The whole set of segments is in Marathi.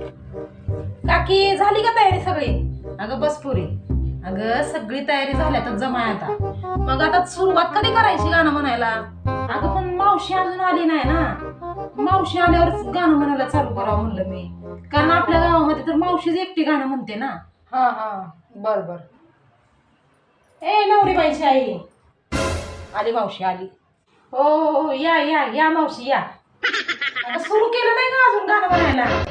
काकी झाली का तयारी सगळी? अगं बस पुरी. अगं सगळी तयारी झाल्या तर जमाय आता. मग आता सुरुवात कधी करायची गाणं म्हणायला? अगं पण मावशी अजून आली नाही ना. मावशी आल्यावरच गाणं म्हणायला चालू करावं म्हणलं मी. कारण आपल्या गावामध्ये तर मावशीच एकटी गाणं म्हणते ना. हा हा. बर बर. ए नवरी बाईची आई. आली मावशी आली. हो हो हो. या या या मावशी या. सुरू केलं नाही का अजून गाणं म्हणायला?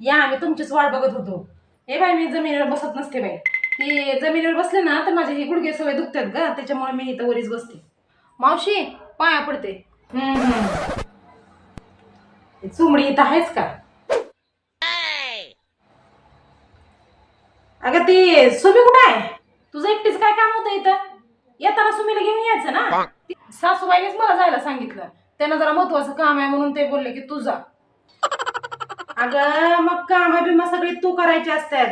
या आम्ही तुमचीच वाट बघत होतो. हे बाई मी जमिनीवर बसत नसते बाई. ते जमिनीवर बसले ना तर माझे हे गुडघे सवय दुखतात ग. त्याच्यामुळे मी इथं वरीच बसते. मावशी पाया पडते. चुमडी इथं आहेच का? अगं ती सुमी कुठं आहे? तुझं एकटीच काय काम होतं इथं? येताना सुमीला घेऊन यायचं ना? ती- सासूबाईनेच मला जायला सांगितलं. त्यांना जरा महत्वाचं काम आहे म्हणून ते बोलले की तू जा. अगं मग काम बिमा सगळी तू करायची असतात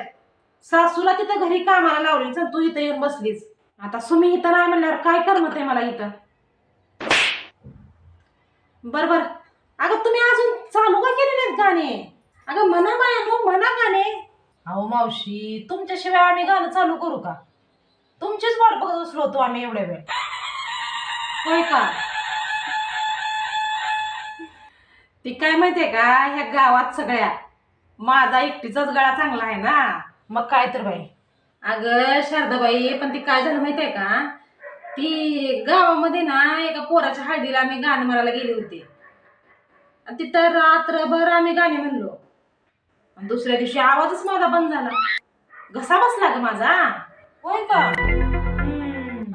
सासूला तिथं घरी कामाला लावली चल तू इथं येऊन बसलीस. आता सुमी इथं नाही म्हणल्यावर काय करमत आहे मला इथं? बर बर. अगं तुम्ही अजून चालू का केले नाहीत गाणे? अगं म्हणा मायानो म्हणा गाणे. अहो मावशी तुमच्याशिवाय आम्ही गाणं चालू करू का? तुमचीच वाट बघत बसलो होतो आम्ही एवढ्या वेळ. होय का? ती काय माहितीये का? ह्या गावात सगळ्या. माझा एकटीचाच गळा चांगला आहे ना. मग काय तर बाई. अगं शारदाबाई पण ती काय झालं माहितीये का? ती गावामध्ये ना एका पोराच्या हळदीला आम्ही गाणं म्हणायला गेले होते. आणि तिथं रात्रभर आम्ही गाणे म्हणलो. आणि दुसऱ्या दिवशी आवाजच माझा बंद झाला. घसा बसला ग माझा. होय का?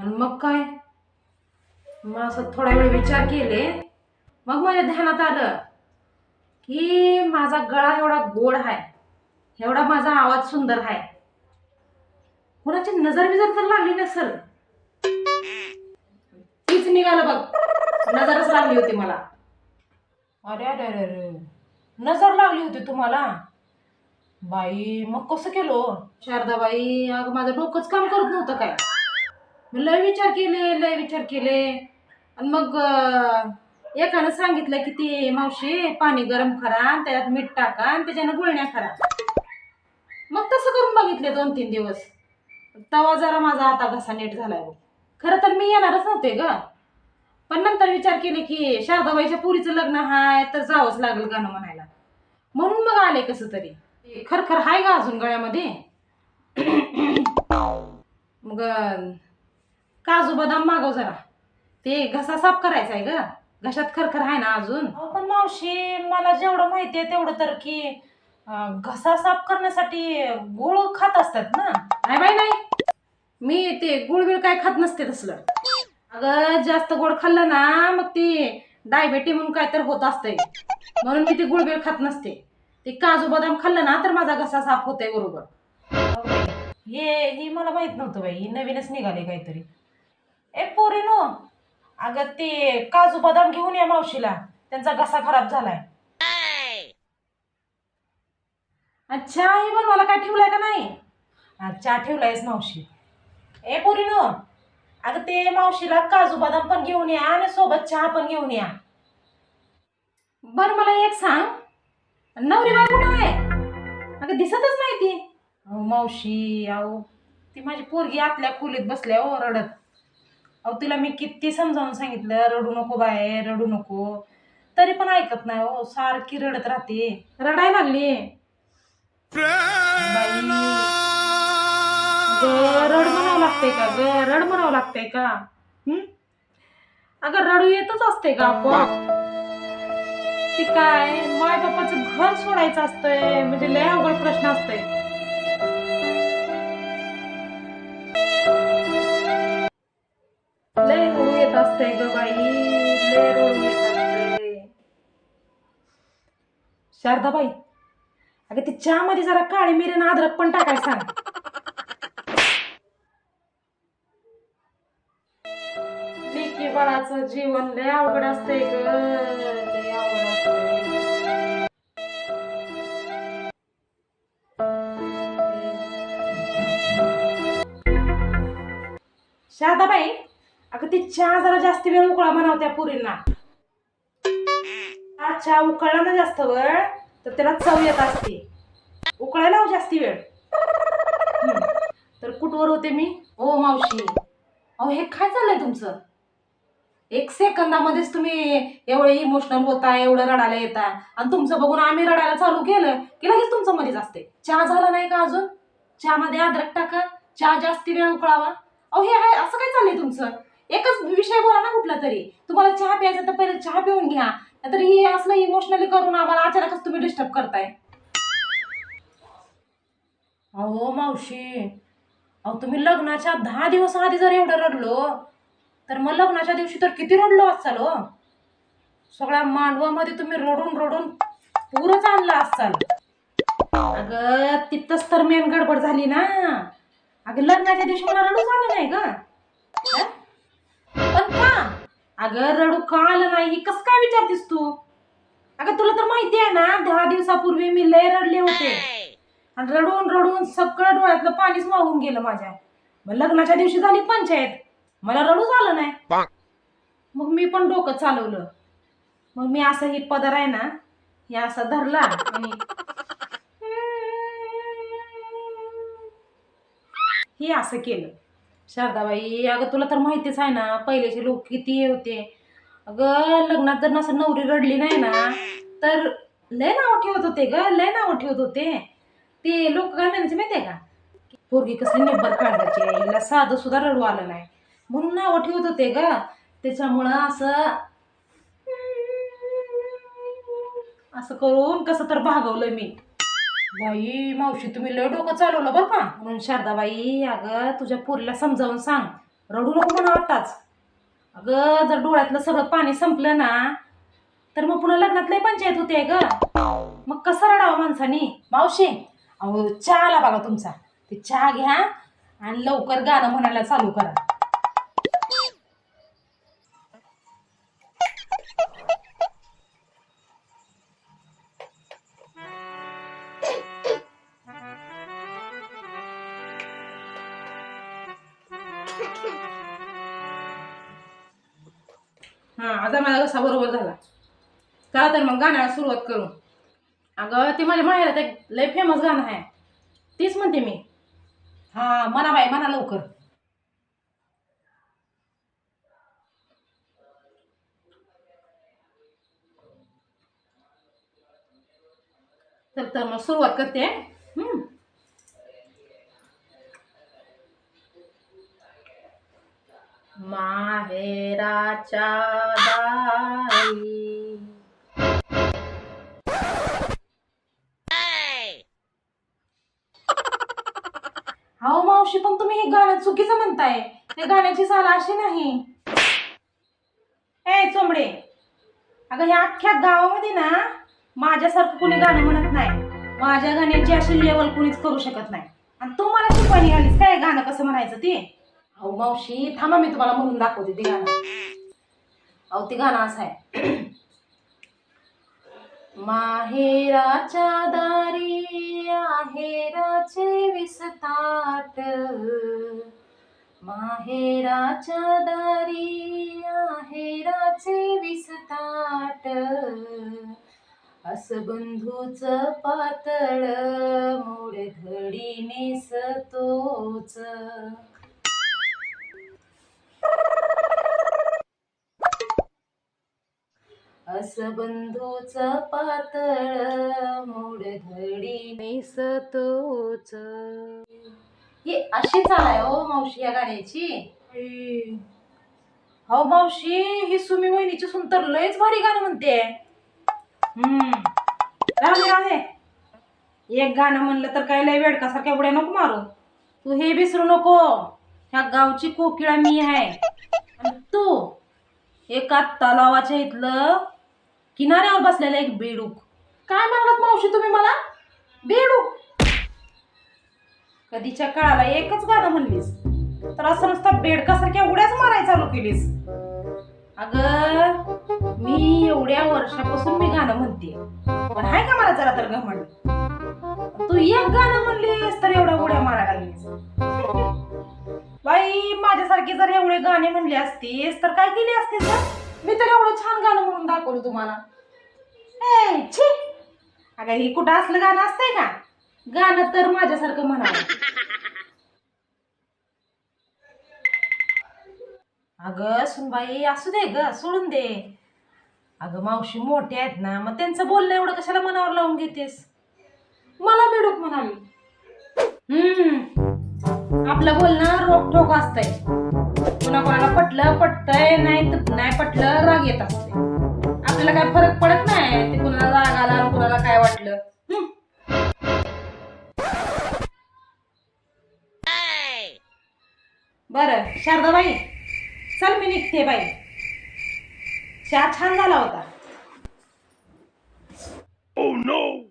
आणि मग काय? मग असं थोडा वेळ विचार केले. मग माझ्या ध्यानात आलं. की माझा गळा एवढा गोड आहे एवढा माझा आवाज सुंदर आहे कुणाची नजर बिजर तर लागली नसल तीच निघालं बघ. नजरच लागली होती मला. अरे अरे अरे अरे. नजर लागली होती तुम्हाला? बाई मग कसं केलो? शारदाबाई अगं माझं डोकंच काम करत नव्हतं काय? लय विचार केले लय विचार केले. आणि मग एकानं सांगितलं की ते मावशी पाणी गरम करा आणि त्याच्यात मीठ टाका आणि त्याच्यानं गुळण्या करा. मग तसं करून बघितले दोन तीन दिवस. तवा जरा माझा आता घसा नीट झालाय बघ. खरं तर मी येणारच नव्हते ग. पण नंतर विचार केले की शारदाबाईच्या पुरीचं लग्न हाय तर जावंच लागेल गाणं म्हणायला. म्हणून मग आले कसं तरी. खरखर हाय का अजून गळ्यामध्ये. मग काजू बदाम मागव जरा. ते घसा साफ करायचा आहे ग. घशात खरखर आहे ना अजून? अहो, पण मावशी मला जेवढं माहिती आहे तेवढं तर की अं, घसा साफ करण्यासाठी गुळ खात असतात ना? नाही बाई नाही. मी ते गुळ बिळ काय खात नसते तसलं. अगं जास्त गोड खाल्लं ना मग ती डायबेटी म्हणून काय तर होत असतंय. म्हणून मी ते गुळ बिळ खात नसते. ते काजू बदाम खाल्लं ना तर माझा घसा साफ होतोय बरोबर. अहो बाई, हे हे मला माहीत नव्हतं बाई ही नवीनच निघाले काहीतरी. ए पोरीनो अगं ते काजू बदाम घेऊन या मावशीला. त्यांचा घसा खराब झालाय. अच्छा हे पण मला काय ठेवलाय का नाही? चहा ठेवलायस मावशी. ए पोरीनो अगं ते मावशीला काजू बदाम पण घेऊन या आणि सोबत चहा पण घेऊन या. बर मला एक सांग. नवरी बाय कुठं आहे? अगं दिसतच नाही ती. अहो मावशी अहो ती माझी पोरगी आतल्या खोलीत बसल्या हो रडत. अहो तिला मी किती समजावून सांगितलं रडू नको बाय रडू नको. तरी पण ऐकत नाही हो सारखी रडत राहते. रडायला लागली. रड म्हणावं लागतंय का? ग रड म्हणावं लागतंय का? हं? अगं रडू येतच असते का आपण? ती काय माय बापाचं घर सोडायचं असतंय म्हणजे लय अवघड प्रश्न असतंय. लय रडू येत असतंय ग बाई लय येत शारदाबाई अगं ते चहामध्ये जरा काळी मिरी आणि अद्रक पण टाकायला सांग. लेकी बाळाचं जीवन लय अवघड असतंय ग लय अवघड असतंय. शारदाबाई अगं ती चहा जरा जास्त वेळ उकळा म्हणाव त्या पुरींना. हा चहा उकळला ना जास्त वेळ तर त्याला चव येत असते. उकळायला लाव जास्ती वेळ. तर कुठवर होते मी? हो मावशी. अहो हे काय चाललंय तुमचं? एक सेकंदामध्येच तुम्ही एवढे इमोशनल होता एवढं रडायला येता. आणि तुमचं बघून आम्ही रडायला चालू केलं की लगेच तुमचं मध्येच असते. चहा झाला नाही का अजून? चहामध्ये अद्रक टाका. चहा जास्ती वेळ उकळावा. अहो हे आहे असं काय चाललंय तुमचं? एकच विषय बोला ना कुठला तरी. तुम्हाला चहा प्यायचा तर पहिले चहा पिऊन घ्या. नाहीतर हे असलं इमोशनली करून आम्हाला अचानकच तुम्ही डिस्टर्ब करताय. अहो मावशी. अहो तुम्ही लग्नाच्या दहा दिवस आधी जर एवढं रडलो तर मग लग्नाच्या दिवशी तर किती रडलो असाल हो? सगळ्या मांडवामध्ये तुम्ही रडून रडून पुरच आणला असाल. अगं तिथंच तर मेन गडबड झाली ना. अगं लग्नाच्या दिवशी मला रडूच आलं नाही ग. पण का? अगं रडू का आलं नाही? ही कसं काय विचारतीस तू? अगं तुला तर माहिती आहे ना दहा दिवसापूर्वी मी लय रडले होते. आणि रडून रडून सगळं डोळ्यातलं पाणीच वाहून गेलं माझ्या. मग लग्नाच्या दिवशी झाली पंचायत. मला रडूच आलं नाही. मग मी पण डोकं चालवलं. मग मी असं ही पदर आहे ना हे असा धरला आणि हे असं केलं. शारदाबाई अगं तुला तर माहितीच आहे ना पहिलेचे लोक किती हे होते. अगं लग्नात जर नसं नवरी रडली नाही ना तर लय नाव ठेवत होते ग लय नाव ठेवत होते. ते लोक काय म्हणायचे माहिती आहे का? पोरगी कसली निब्बर काढायची हिला साधं सुद्धा रडू आलं नाही. म्हणून नाव ठेवत होते ग. त्याच्यामुळं असं असं करून कसं तर भागवलं मी. बाई मावशी तुम्ही लय डोकं चालवलं बरं का? म्हणून शारदाबाई अगं तुझ्या पोरीला समजावून सांग. रडू नको म्हणा आताच अगं जर डोळ्यातलं सगळं पाणी संपलं ना तर मग पुन्हा लग्नात लय पंचायत होते ग. मग कसं रडावं माणसानी? मावशी अहो चहा आला बघा तुमचा. ते चहा घ्या आणि लवकर गाणं म्हणायला चालू करा. हां आता माझा कसा बरोबर झाला. चला तर मग गाण्याला सुरुवात करू. अगं ते माझ्या माहेरात एक लय फेमस गाणं आहे. तीच म्हणते मी. हा म्हणा बाई म्हणा लवकर. तर तर मग सुरुवात करते माहेराच्या दारी. हो मावशी पण तुम्ही हे गाणं चुकीचं म्हणताय. ते गाण्याची चाल अशी नाही. ए चोंबडे. अगं ह्या अख्ख्या गावामध्ये ना माझ्यासारखं कुणी गाणं म्हणत नाही. माझ्या गाण्याची अशी लेवल कुणीच करू शकत नाही. आणि तू मला शिकवणी आलीस काय गाणं कसं म्हणायचं ते? अहो मावशी थांबा मी तुम्हाला म्हणून दाखवते ते गाणं अहो ते गाणं असं आहे. माहेराच्या दारी आहेराचे विसताट. माहेराच्या दारी आहेराचे विसताट. अस बंधूच पातळ मोड घडी नेसतोच. अस बंधूच पातळ मोड धडी नेसतोच. ही अशी चाल आहे हो मावशी या गाण्याची. हो मावशी ही सुमी वहिनीची सुन तर लयच भारी गाणं म्हणते. हम्म. राहू राहू एक गाणं म्हणलं तर काय लय वेडकासारख्या उड्या नको मारू. तू हे विसरू नको. ह्या गावची कोकिळा मी आहे. तू एका तलावाच्या इथलं किनाऱ्यावर बसलेलं एक बेडूक. काय म्हणालात मावशी तुम्ही मला? बेडूक. कधीच्या काळाला एकच गाणं म्हणलीस. तर असं नुसतं बेडकासारख्या उड्याच मारायला चालू केलीस. अगं मी एवढ्या वर्षापासून मी गाणं म्हणते. पण हाय का मला जरा तर घमंड? तू एक गाणं म्हणलीस तर एवढ्या उड्या मारायला लागलीस. बाई माझ्यासारखी जर एवढे गाणे म्हणले असतीस तर काय केली असतीस मी तर एवढं करू तुम्हाला? ए छी! अगं ही कुठं असलं गाणं असतंय का? गाणं तर माझ्यासारखं म्हणावं. अगं सुनबाई असू दे ग सोडून दे. अगं मावशी मोठे आहेत ना मग त्यांचं बोलणं एवढं कशाला मनावर लावून घेतेस? मला मिळूक म्हणाली हम्म. आपलं बोलणं रोखोक असतंय. कुणा कोणाला पटलं पटतंय नाही तर नाही पटलं राग येत असते आपल्याला काय फरक पडत नाही. ते कुणाला राग आला कुणाला काय वाटलं. बर बरं शारदाबाई चल मी निघते बाई. चहा छान झाला होता. Oh no!